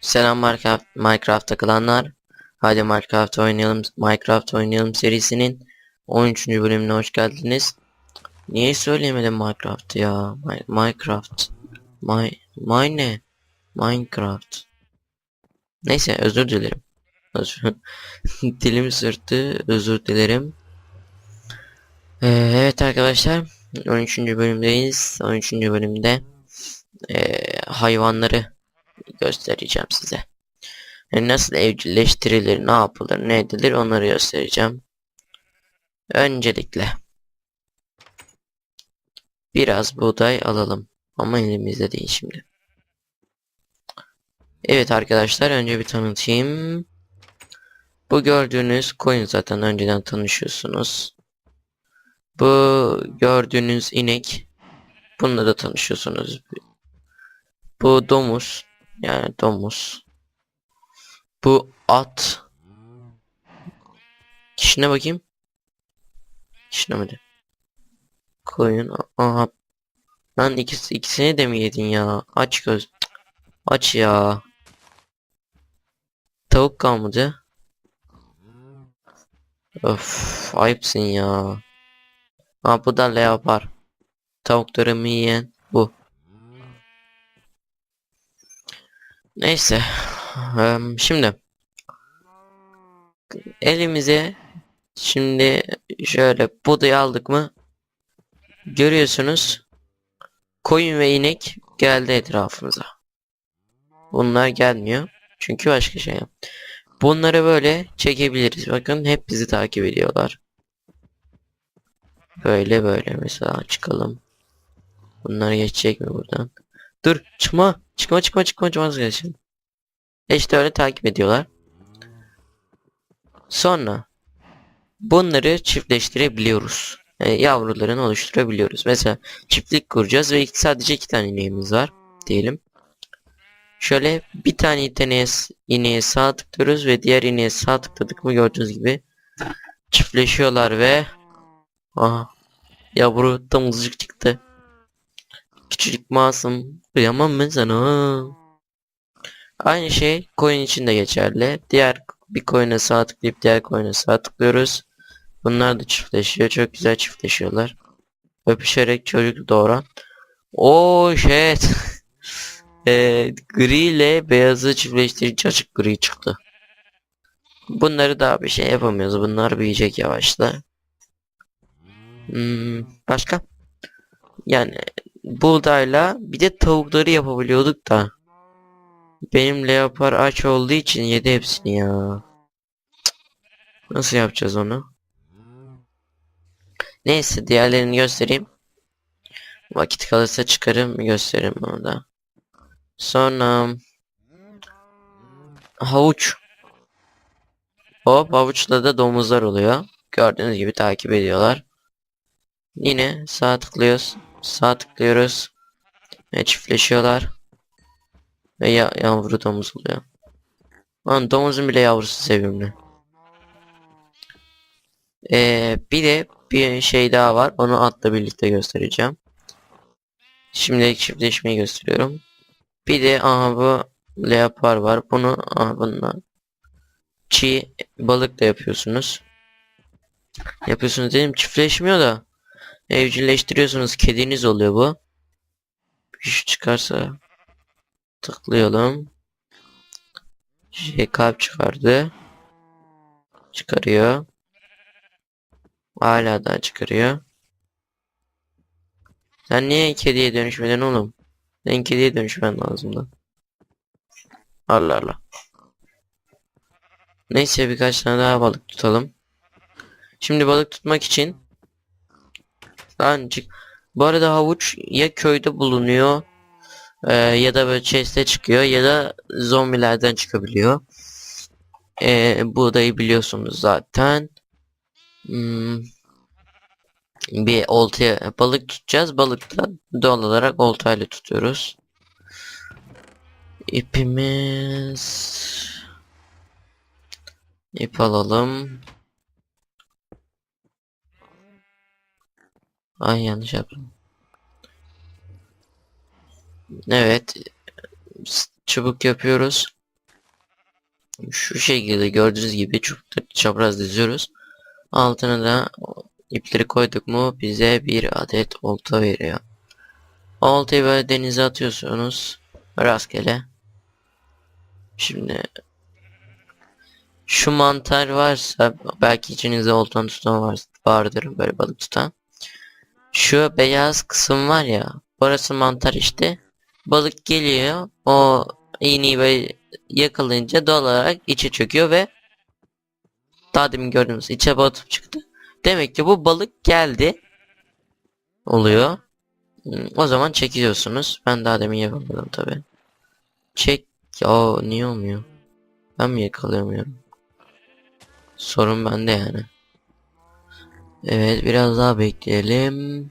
Selam Minecraft, takılanlar. Hadi Minecraft oynayalım. Minecraft oynayalım serisinin 13. bölümüne hoş geldiniz. Niye söyleyemedim Minecraft ya? Mi- Minecraft. My, my ne? Minecraft. Neyse özür dilerim. Dilim sürttü. Özür dilerim. Ee, evet arkadaşlar. 13. bölümdeyiz. 13. bölümde ee, hayvanları göstereceğim size. Yani nasıl evcilleştirilir, ne yapılır, ne edilir onları göstereceğim. Öncelikle biraz buğday alalım. Ama elimizde değil şimdi. Evet arkadaşlar önce bir tanıtayım. Bu gördüğünüz koyun zaten önceden tanışıyorsunuz. Bu gördüğünüz inek. Bununla da tanışıyorsunuz. Bu domuz. Yani domuz. Bu at. Kişine bakayım. Kişine mi de? Koyun. Aha. Lan ikisi, ikisini de mi yedin ya? Aç göz. Aç ya. Tavuk kalmadı. Öf, ayıpsın ya. Ha bu da leopar. Tavuklarımı yiyen bu. Neyse. Şimdi elimize şimdi şöyle buğday aldık mı görüyorsunuz koyun ve inek geldi etrafımıza. Bunlar gelmiyor. Çünkü başka şey. Bunları böyle çekebiliriz. Bakın hep bizi takip ediyorlar. Böyle böyle mesela çıkalım. Bunlar geçecek mi buradan? Dur çıkma. Çıkma çıkma çıkma çıkma vazgeçin. İşte öyle takip ediyorlar. Sonra bunları çiftleştirebiliyoruz. Yani yavrularını oluşturabiliyoruz. Mesela çiftlik kuracağız ve sadece iki tane ineğimiz var diyelim. Şöyle bir tane ineğe, ineğe sağ tıklıyoruz ve diğer ineğe sağ tıkladık mı gördüğünüz gibi çiftleşiyorlar ve aha yavru damızcık çıktı. Küçücük masum kıyamam ben sana. Aynı şey koyun için de geçerli. Diğer bir koyuna sağ tıklayıp diğer koyuna sağ tıklıyoruz. Bunlar da çiftleşiyor. Çok güzel çiftleşiyorlar. Öpüşerek çocuk doğuran. O shit. Eee, gri ile beyazı çiftleştirici açık gri çıktı. Bunları daha bir şey yapamıyoruz. Bunlar büyüyecek yavaşla. Hmm, başka? Yani buğdayla bir de tavukları yapabiliyorduk da. Benim leopar aç olduğu için yedi hepsini ya. Nasıl yapacağız onu? Neyse diğerlerini göstereyim. Vakit kalırsa çıkarım gösteririm onu da. Sonra havuç. Hop havuçla da domuzlar oluyor. Gördüğünüz gibi takip ediyorlar. Yine sağ tıklıyoruz. Sağ tıklıyoruz. Ve çiftleşiyorlar. Ve ya yavru domuz oluyor. Lan domuzun bile yavrusu sevimli. Ee, bir de bir şey daha var. Onu atla birlikte göstereceğim. Şimdilik çiftleşmeyi gösteriyorum. Bir de aha bu leopar var. Bunu aha bununla çiğ balık da yapıyorsunuz. Yapıyorsunuz dedim çiftleşmiyor da evcilleştiriyorsunuz. Kediniz oluyor bu. Bir şey çıkarsa tıklayalım. Şey kalp çıkardı. Çıkarıyor. Hala daha çıkarıyor. Sen niye kediye dönüşmedin oğlum? Sen kediye dönüşmen lazımdı. Allah Allah. Neyse birkaç tane daha balık tutalım. Şimdi balık tutmak için Lancık. Bu arada havuç ya köyde bulunuyor e, ya da böyle chest'e çıkıyor ya da zombilerden çıkabiliyor. E, buğdayı biliyorsunuz zaten. Hmm, bir oltaya balık tutacağız. Balık da doğal olarak oltayla tutuyoruz. İpimiz ip alalım. Ay yanlış yaptım. Evet. Çubuk yapıyoruz. şu şekilde gördüğünüz gibi çok çapraz diziyoruz. Altına da ipleri koyduk mu bize bir adet olta veriyor. Oltayı böyle denize atıyorsunuz. Rastgele. Şimdi şu mantar varsa belki içinizde oltan tutan var, vardır böyle balık tutan. Şu beyaz kısım var ya orası mantar işte. Balık geliyor o iğneyi böyle yakalayınca doğal olarak içe çöküyor ve daha demin gördüğünüz içe batıp çıktı. Demek ki bu balık geldi oluyor. Hmm, O zaman çekiyorsunuz. Ben daha demin yapamadım tabi. Çek. Ya niye olmuyor? Ben mi yakalayamıyorum? Sorun bende yani. Evet biraz daha bekleyelim.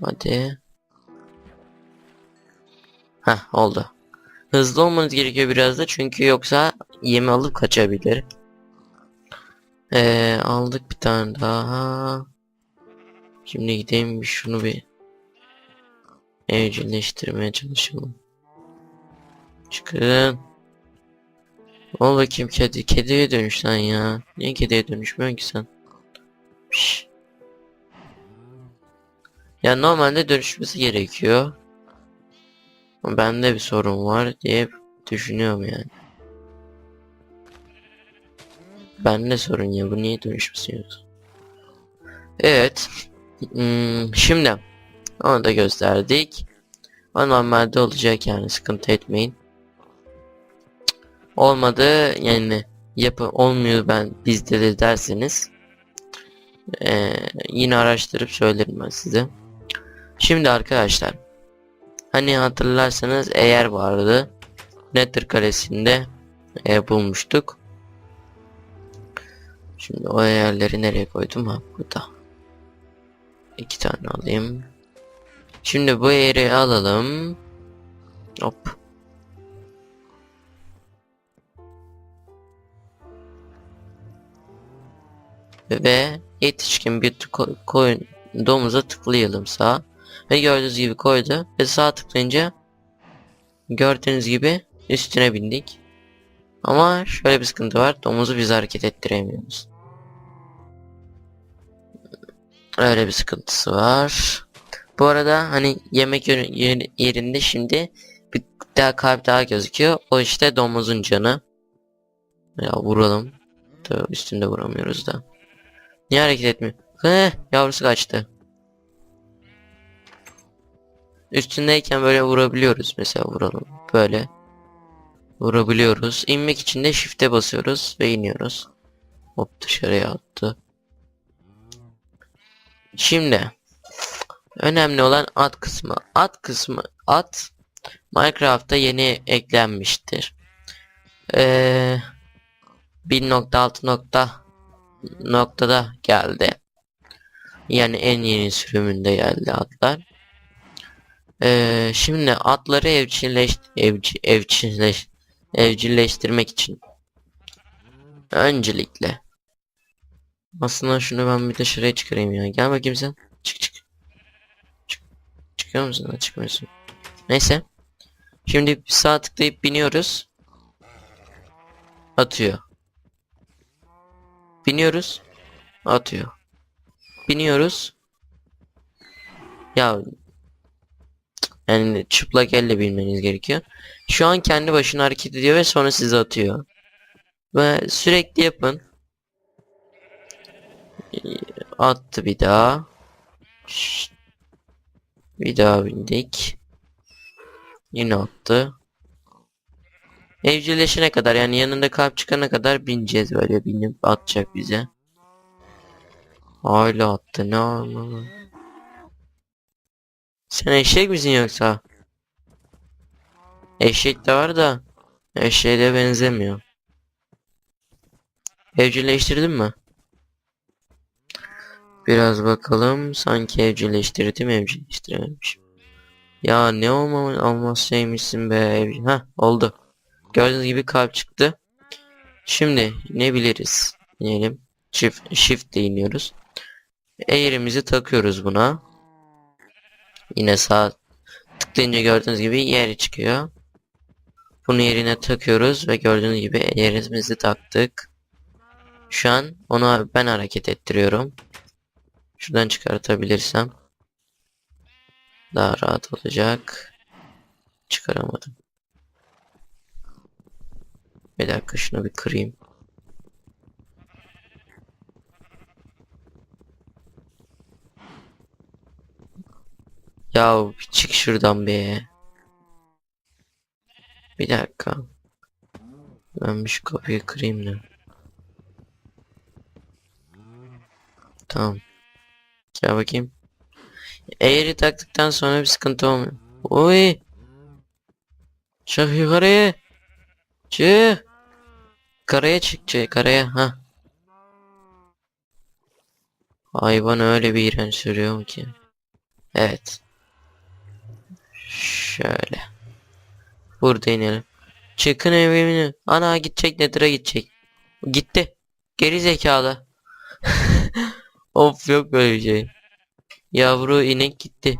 Hadi. Heh oldu. Hızlı olmanız gerekiyor biraz da çünkü yoksa yemi alıp kaçabilir. Ee, aldık bir tane daha. Şimdi gideyim şunu bir evcilleştirmeye çalışalım. Çıkın. Ol bakayım kedi. Kediye dönüş lan ya. Niye kediye dönüşmüyorsun ki sen? Piş. Ya normalde dönüşmesi gerekiyor. Ama bende bir sorun var diye düşünüyorum yani. Bende sorun ya bu niye dönüşmüyor? Evet. Hmm, şimdi onu da gösterdik. O normalde olacak yani sıkıntı etmeyin. Olmadı yani yapı olmuyor ben bizde de derseniz eee, yine araştırıp söylerim ben size. Şimdi arkadaşlar hani hatırlarsanız eğer vardı Nether kalesinde e, bulmuştuk. Şimdi o eğerleri nereye koydum ha burada. İki tane alayım. Şimdi bu eğri alalım. Hop. Ve yetişkin bir ko- koyun domuza tıklayalım sağ. Ve gördüğünüz gibi koydu. Ve sağ tıklayınca gördüğünüz gibi üstüne bindik. Ama şöyle bir sıkıntı var. Domuzu biz hareket ettiremiyoruz. Öyle bir sıkıntısı var. Bu arada hani yemek yerinde şimdi bir daha kalp daha gözüküyor. O işte domuzun canı. Ya vuralım. Tabii üstünde vuramıyoruz da. Niye hareket etmiyor? Heh, yavrusu kaçtı. Üstündeyken böyle vurabiliyoruz mesela vuralım. Böyle. Vurabiliyoruz. İnmek için de shift'e basıyoruz ve iniyoruz. Hop dışarıya attı. Şimdi önemli olan at kısmı. At kısmı at Minecraft'ta yeni eklenmiştir. Ee, 1.6 nokta noktada geldi. Yani en yeni sürümünde geldi atlar. Ee, şimdi atları evcilleş evci evcilleş evcilleştirmek için öncelikle aslında şunu ben bir dışarıya çıkarayım ya. Gel bakayım sen. Çık çık. Çık. Çıkıyor musun? Çıkmıyorsun. Neyse. Şimdi sağ tıklayıp biniyoruz. Atıyor. Biniyoruz. Atıyor. Biniyoruz. Ya yani çıplak elle bilmeniz gerekiyor. Şu an kendi başına hareket ediyor ve sonra sizi atıyor. Ve sürekli yapın. Attı bir daha. Bir daha bindik. Yine attı. Evcilleşene kadar yani yanında kalp çıkana kadar bineceğiz böyle binip atacak bize. Hala attı ne anlamı. Sen eşek misin yoksa? Eşek de var da eşeğe de benzemiyor. Evcilleştirdin mi? Biraz bakalım. Sanki evcilleştirdim evcilleştirememişim. Ya ne olmam olmazsaymışsın be evcil. Ha oldu. Gördüğünüz gibi kalp çıktı. Şimdi ne biliriz? Diyelim. Shift, shift ile iniyoruz. Eğrimizi takıyoruz buna. Yine sağ tıklayınca gördüğünüz gibi yeri çıkıyor. Bunu yerine takıyoruz ve gördüğünüz gibi ellerimizi taktık. Şu an onu ben hareket ettiriyorum. Şuradan çıkartabilirsem daha rahat olacak. Çıkaramadım. Bir dakika şunu bir kırayım. Ya çık şuradan be. Bir dakika. Ben şu kapıyı kırayım da. Tamam. Gel bakayım. Eğri taktıktan sonra bir sıkıntı olmuyor. Oy. Çık yukarıya. Çık. Karaya çık çık karaya ha. Hayvan öyle bir iğrenç sürüyor ki. Evet. Şöyle. Burada inelim. Çıkın evimini. Ana gidecek Nether'a gidecek. Gitti. Geri zekalı. of yok böyle bir şey. Yavru inek gitti.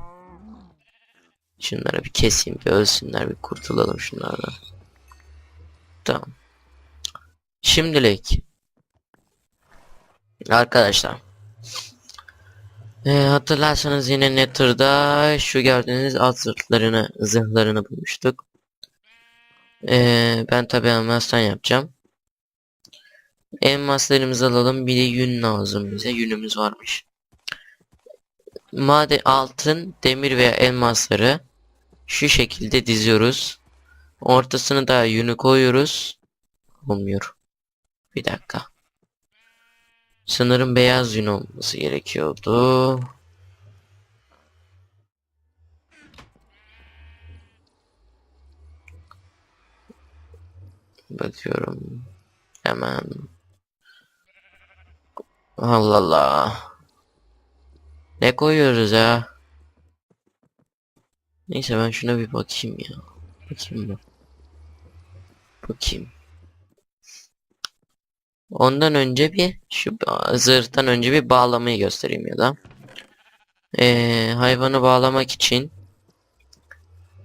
Şunları bir keseyim bir ölsünler bir kurtulalım şunlardan. Tamam. Şimdilik. Arkadaşlar. Ee, hatırlarsanız yine Nether'da şu gördüğünüz alt zırhlarını, zırhlarını bulmuştuk. Ee, ben tabi elmastan yapacağım. Elmaslarımızı alalım. Bir de yün lazım bize. Yünümüz varmış. Maden altın, demir veya elmasları şu şekilde diziyoruz. Ortasını da yünü koyuyoruz. Olmuyor. Bir dakika. Sanırım beyaz yün olması gerekiyordu. Bakıyorum. Hemen. Allah Allah. Ne koyuyoruz ya? Neyse ben şuna bir bakayım ya. Bakayım mı? Bakayım. Ondan önce bir şu zırhtan önce bir bağlamayı göstereyim ya da. Ee, hayvanı bağlamak için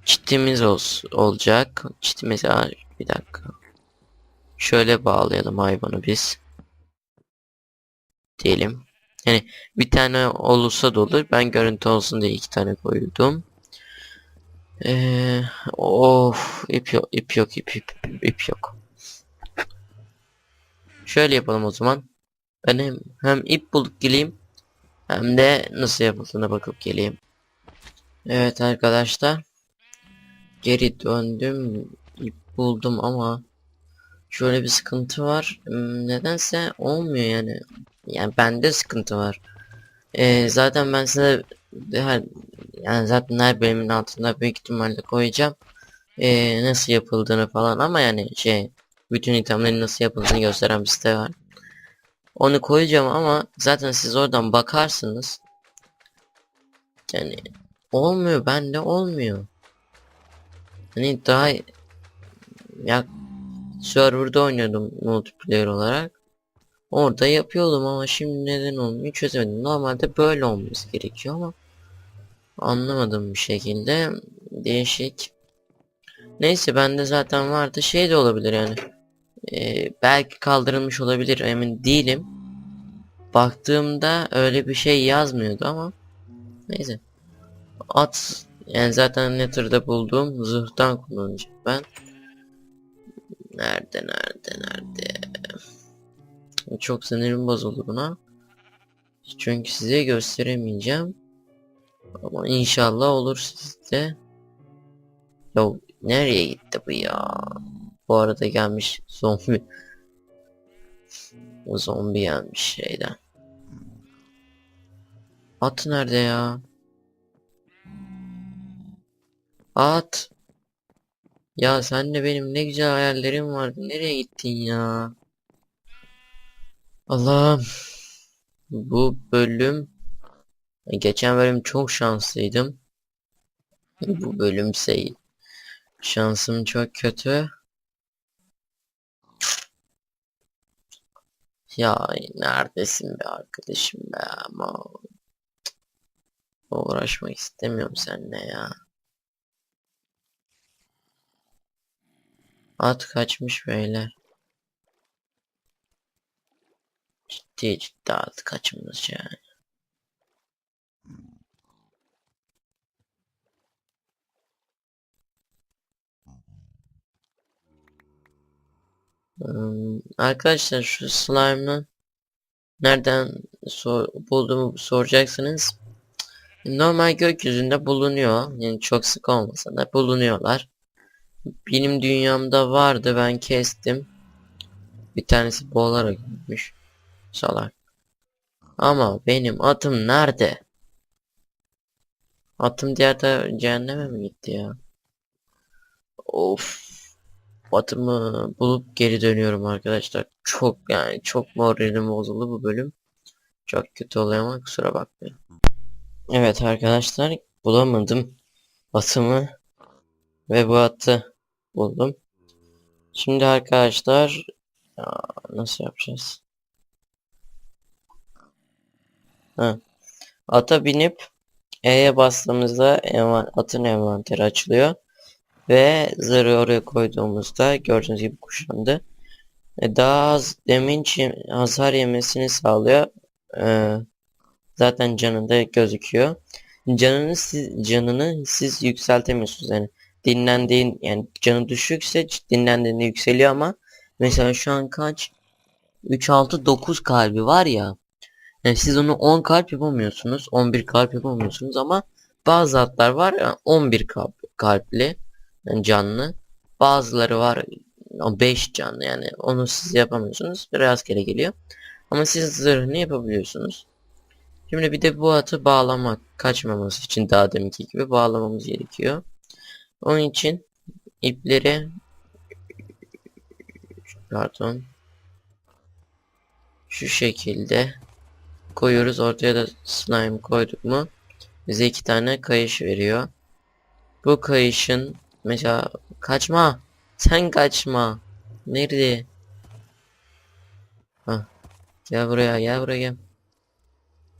çitimiz ol olacak. Çitimiz Aa, bir dakika. Şöyle bağlayalım hayvanı biz. Diyelim. Yani bir tane olursa da olur. Ben görüntü olsun diye iki tane koydum. Ee, of ip yok ip yok ip, ip, ip yok. Şöyle yapalım o zaman. Ben hem, hem ip bulup geleyim hem de nasıl yapıldığına bakıp geleyim. Evet arkadaşlar. Geri döndüm. ip buldum ama şöyle bir sıkıntı var. Hmm, Nedense olmuyor yani. Yani bende sıkıntı var. Ee, zaten ben size her, yani zaten her bölümün altında büyük ihtimalle koyacağım. Ee, nasıl yapıldığını falan ama yani şey bütün itemlerin nasıl yapıldığını gösteren bir site var. Onu koyacağım ama zaten siz oradan bakarsınız. Yani olmuyor bende olmuyor. Hani daha ya serverda oynuyordum multiplayer olarak. Orada yapıyordum ama şimdi neden olmuyor çözemedim. Normalde böyle olması gerekiyor ama anlamadım bir şekilde değişik. Neyse bende zaten vardı şey de olabilir yani. Ee, belki kaldırılmış olabilir emin değilim. Baktığımda öyle bir şey yazmıyordu ama neyse. At yani zaten Nether'da bulduğum zırhtan kullanacağım ben. Nerede nerede nerede? Çok sinirim bozuldu buna. Çünkü size gösteremeyeceğim. Ama inşallah olur sizde. Yo nereye gitti bu ya? Bu arada gelmiş zombi. O zombi gelmiş şeyden. At nerede ya? At. Ya sen de benim ne güzel hayallerim vardı. Nereye gittin ya? Allah'ım. Bu bölüm geçen bölüm çok şanslıydım. Bu bölümse şansım çok kötü. Ya neredesin be arkadaşım be ama uğraşmak istemiyorum seninle ya. At kaçmış beyler. Ciddi ciddi at kaçmış yani. Arkadaşlar şu slime'ı nereden sor bulduğumu soracaksınız. Normal gökyüzünde bulunuyor. Yani çok sık olmasa da bulunuyorlar. Benim dünyamda vardı ben kestim. Bir tanesi boğularak gitmiş. Salak. Ama benim atım nerede? Atım diğer taraf cehenneme mi gitti ya? Of. Atımı bulup geri dönüyorum arkadaşlar. Çok yani çok moralim bozuldu bu bölüm. Çok kötü oluyor ama kusura bakmayın. Evet arkadaşlar bulamadım atımı ve bu atı buldum. Şimdi arkadaşlar ya, nasıl yapacağız? Ha. Ata binip E'ye bastığımızda envan atın envanteri açılıyor. Ve zırhı oraya koyduğumuzda gördüğünüz gibi kuşandı. E, daha az damage hasar yemesini sağlıyor. Ee, zaten canında gözüküyor. Canını siz canını siz yükseltemiyorsunuz yani dinlendiğin yani canı düşükse dinlendiğinde yükseliyor ama mesela şu an kaç 3 6 9 kalbi var ya yani siz onu 10 kalp yapamıyorsunuz 11 kalp yapamıyorsunuz ama bazı atlar var ya 11 kalp, kalpli canlı bazıları var 5 canlı yani onu siz yapamıyorsunuz rastgele geliyor ama siz zırhını yapabiliyorsunuz Şimdi bir de bu atı bağlamak kaçmaması için daha deminki gibi bağlamamız gerekiyor. Onun için ipleri pardon şu şekilde koyuyoruz. Ortaya da slime koyduk mu bize iki tane kayış veriyor. Bu kayışın mesela kaçma sen kaçma nerede? Hah. Gel buraya gel buraya gel.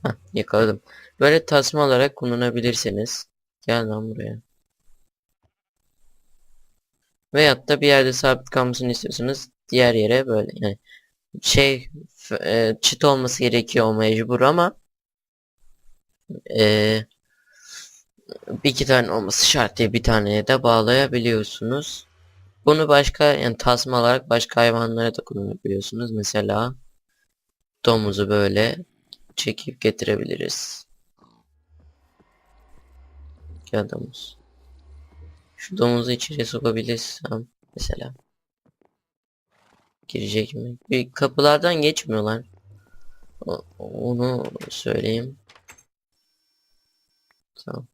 Hah, yakaladım. Böyle tasma olarak kullanabilirsiniz. Gel lan buraya. Veyahut da bir yerde sabit kalmasını istiyorsanız diğer yere böyle yani şey e, çit olması gerekiyor o mecbur ama e, iki tane olması şart diye bir taneye de bağlayabiliyorsunuz. Bunu başka yani tasma olarak başka hayvanlara da kullanabiliyorsunuz. Mesela domuzu böyle çekip getirebiliriz. Gel domuz. Şu domuzu içeriye sokabilirsem mesela. Girecek mi? Bir kapılardan geçmiyorlar. Onu söyleyeyim. Tamam.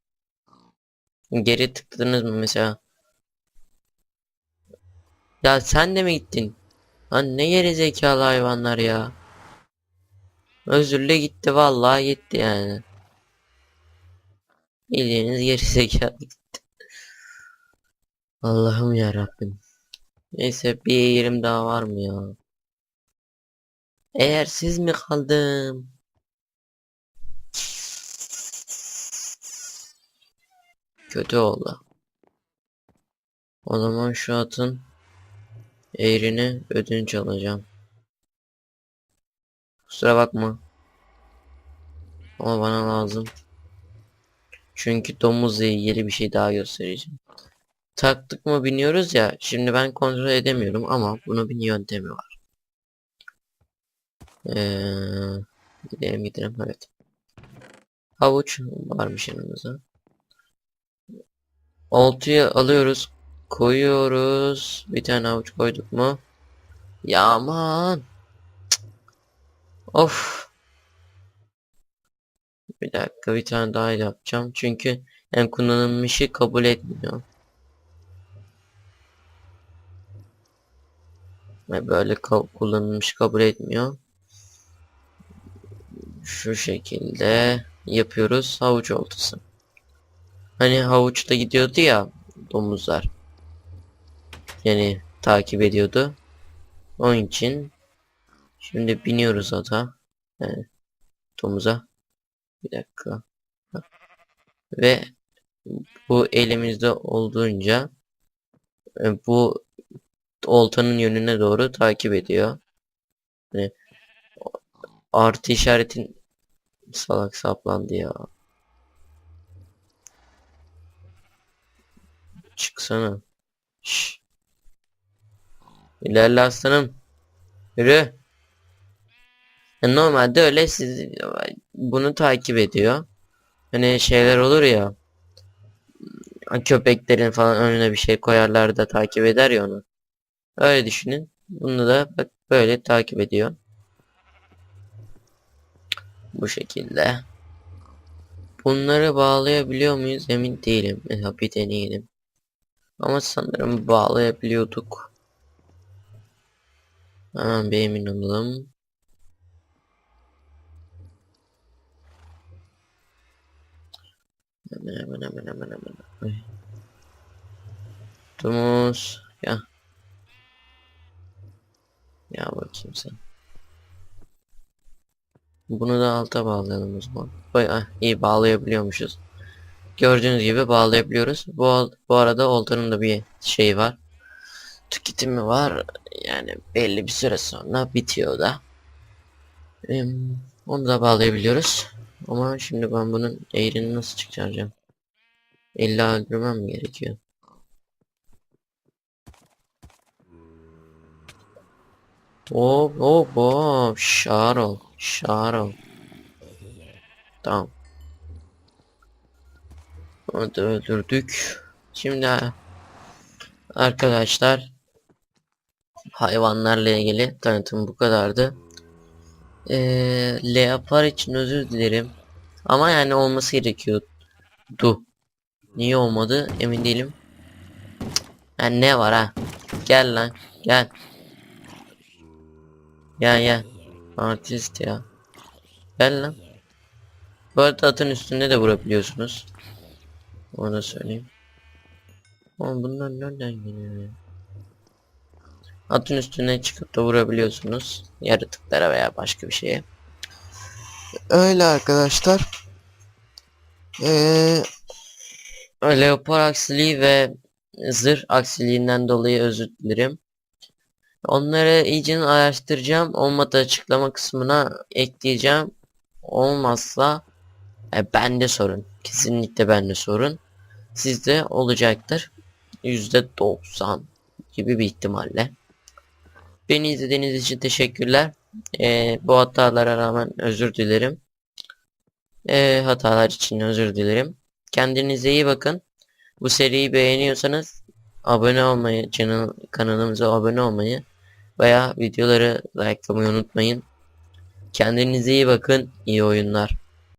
Geri tıkladınız mı mesela? Ya sen de mi gittin? Lan ne geri zekalı hayvanlar ya. Özürle gitti vallahi gitti yani. Bildiğiniz geri zekalı gitti. Allah'ım ya Rabbim. Neyse bir yerim daha var mı ya? Eğer siz mi kaldım? Kötü oldu. O zaman şu atın eğrini ödünç alacağım. Kusura bakma. Ama bana lazım. Çünkü domuzla ilgili bir şey daha göstereceğim. Taktık mı biniyoruz ya. Şimdi ben kontrol edemiyorum ama bunun bir yöntemi var. Ee, gidelim gidelim evet. Havuç varmış yanımızda. Oltayı alıyoruz. Koyuyoruz. Bir tane havuç koyduk mu? Ya aman. Cık. Of. Bir dakika bir tane daha yapacağım. Çünkü en kullanılmışı kabul etmiyor. Böyle ka- kullanılmış kabul etmiyor. Şu şekilde yapıyoruz havuç oltası. Hani havuçta gidiyordu ya domuzlar. Yani takip ediyordu. Onun için şimdi biniyoruz ata. Yani domuza. Bir dakika. Ve bu elimizde olduğunca e, bu oltanın yönüne doğru takip ediyor. O- artı işaretin salak saplandı ya. Çıksana. Şş. İlerle aslanım. Yürü. Normalde öyle siz bunu takip ediyor. Hani şeyler olur ya. Köpeklerin falan önüne bir şey koyarlar da takip eder ya onu. Öyle düşünün. Bunu da bak böyle takip ediyor. Bu şekilde. Bunları bağlayabiliyor muyuz emin değilim. Mesela bir deneyelim. Ama sanırım bağlayabiliyorduk. Hemen bir emin olalım. Hemen hemen hemen hemen hemen. Ay. Tumus. Ya. Ya bakayım sen. Bunu da alta bağlayalım o zaman. Vay, ah, iyi bağlayabiliyormuşuz. Gördüğünüz gibi bağlayabiliyoruz. Bu, bu arada oltanın da bir şey var. Tüketimi var. Yani belli bir süre sonra bitiyor da. Onu da bağlayabiliyoruz. Ama şimdi ben bunun eğrini nasıl çıkaracağım? İlla öldürmem gerekiyor? Hop hop hop şar ol Tamam Onu da öldürdük Şimdi Arkadaşlar Hayvanlarla ilgili tanıtım bu kadardı ee, Leopar için özür dilerim Ama yani olması gerekiyordu Niye olmadı emin değilim Yani ne var ha Gel lan gel Gel gel. Artist ya. Gel lan. Bu arada atın üstünde de vurabiliyorsunuz. Onu da söyleyeyim. Ama bunlar nereden geliyor ya? Atın üstüne çıkıp da vurabiliyorsunuz. Yaratıklara veya başka bir şeye. Öyle arkadaşlar. Ee, Leopar aksiliği ve zırh aksiliğinden dolayı özür dilerim. Onları iyice araştıracağım. Olmadı açıklama kısmına ekleyeceğim. Olmazsa e, bende sorun. Kesinlikle bende sorun. Sizde olacaktır. %90 gibi bir ihtimalle. Beni izlediğiniz için teşekkürler. E, bu hatalara rağmen özür dilerim. E, hatalar için özür dilerim. Kendinize iyi bakın. Bu seriyi beğeniyorsanız abone olmayı, channel, kanalımıza abone olmayı veya videoları likelamayı unutmayın. Kendinize iyi bakın. İyi oyunlar.